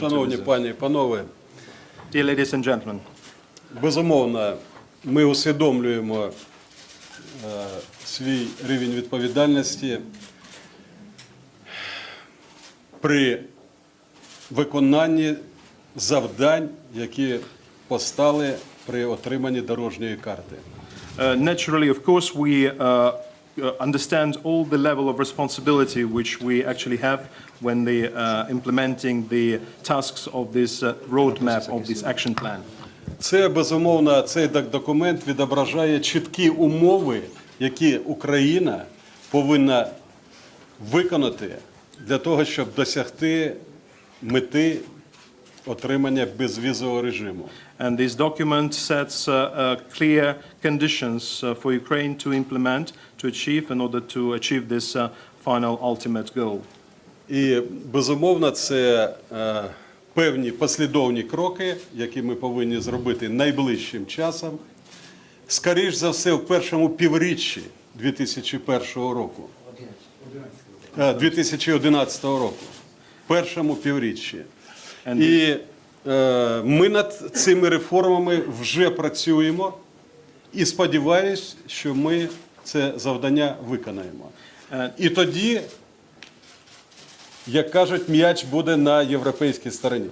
Шановні пані і панове, Dear ladies and gentlemen, безумовно, ми усвідомлюємо е, свій рівень відповідальності при виконанні завдань, які постали при отриманні дорожньої карти. uh, naturally, of course, we uh, uh, understand all the level of responsibility which we actually have when the, uh, implementing the tasks of this uh, roadmap, of this action plan. Це безумовно цей документ відображає чіткі умови, які Україна повинна виконати для того, щоб досягти мети отримання безвізового режиму. And this document sets uh, uh, clear conditions uh, for Ukraine to implement, to achieve, in order to achieve this uh, final ultimate goal. І безумовно, це е, певні послідовні кроки, які ми повинні зробити найближчим часом. Скоріш за все, в першому півріччі 2001 року. Е, 2011 року. Першому півріччі. І е, ми над цими реформами вже працюємо і сподіваюся, що ми це завдання виконаємо. Е, І тоді, як кажуть, м'яч буде на європейській стороні.